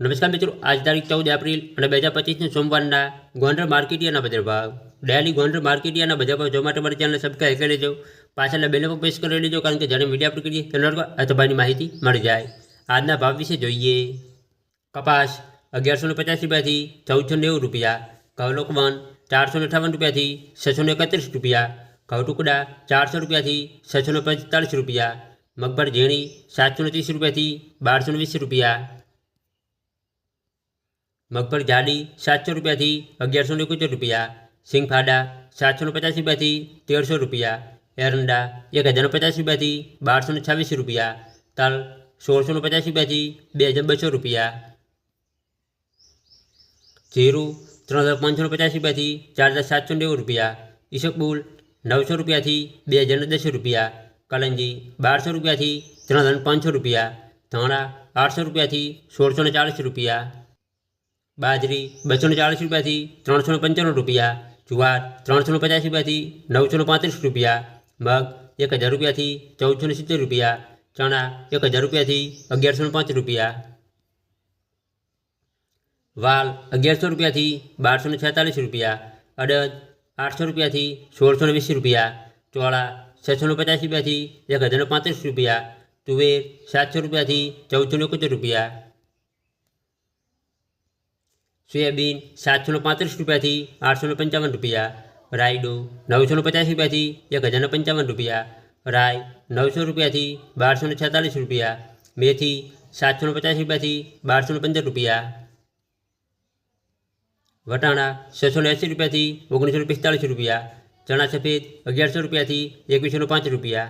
નમસ્કાર મિત્રો, આજ તારીખ ચૌદ એપ્રિલ અને બે હજાર પચીસને સોમવારના ગોંડલ માર્કેટિયાના બજાર ભાવ. ડેલી ગોંડલ માર્કેટિયાના બજાર ભાવ જોવા માટે મારી ચેનલ સબસ્ક્રાઈબ કરી લેજો. પાછળના બેલે પણ પ્રેસ કરી લેજો, કારણ કે જ્યારે મીડિયા પર કરીએ તેના પર માહિતી મળી જાય. આજના ભાવ વિશે જોઈએ. કપાસ અગિયારસો પચાસ રૂપિયાથી ચૌદસો નેવું રૂપિયા ઘઉં લોકવન ચારસો અઠાવન રૂપિયાથી છસો એકત્રીસ રૂપિયા, ઘઉં ટુકડા ચારસો રૂપિયાથી છસો પિસ્તાળીસ રૂપિયા, મગફળ ઝીણી સાતસો ત્રીસ રૂપિયાથી બારસો વીસ રૂપિયા મગફળ જાડી સાતસો રૂપિયાથી અગિયારસો ને એકોતેર રૂપિયા સિંગફાડા સાતસો ને પચાસ રૂપિયાથી તેરસો રૂપિયા એરંડા એક હજાર પચાસ રૂપિયાથી બારસો ને છવ્વીસ રૂપિયા તલ સોળસો ને પચાસ રૂપિયાથી બે હજાર બસો રૂપિયા જીરું ત્રણ હજાર પાંચસો ને પચાસ રૂપિયાથી ચાર હજાર સાતસો નેવું રૂપિયા ઈસકબુલ નવસો રૂપિયાથી બે હજાર ને દસ રૂપિયા કલંજી બારસો રૂપિયાથી ત્રણ હજાર પાંચસો રૂપિયા ધાણા આઠસો રૂપિયાથી સોળસો ને ચાલીસ રૂપિયા બાજરી બસો ને ચાલીસ રૂપિયાથી ત્રણસો ને પંચાણું રૂપિયા જુવાર ત્રણસો ને પચાસ રૂપિયાથી નવસો ને પાંત્રીસ રૂપિયા મગ એક હજાર રૂપિયાથી ચૌદસો ને સિત્તેર રૂપિયા ચણા એક હજાર રૂપિયાથી અગિયારસો ને પાંચ રૂપિયા વાલ અગિયારસો રૂપિયાથી બારસો ને છેતાલીસ રૂપિયા અડદ આઠસો રૂપિયાથી સોળસો ને વીસ રૂપિયા ચોળા છસો ને પચાસ રૂપિયાથી એક હજાર ને પાંત્રીસ રૂપિયા તુવેર સાતસો રૂપિયાથી ચૌદસો ને એકોતેર રૂપિયા સોયાબીન સાતસો ને પાંત્રીસ રૂપિયાથી આઠસો ને પંચાવન રૂપિયા રાયડો નવસો ને પચાસ રૂપિયાથી એક હજાર ને પંચાવન રૂપિયા રાય નવસો રૂપિયાથી બારસો ને છેતાલીસ રૂપિયા મેથી સાતસો ને પચાસ રૂપિયાથી બારસો ને પંદર રૂપિયા વટાણા છસો ને એંસી રૂપિયાથી ઓગણીસો ને પિસ્તાળીસ રૂપિયા ચણા સફેદ અગિયારસો રૂપિયાથી એકવીસો ને પાંચ રૂપિયા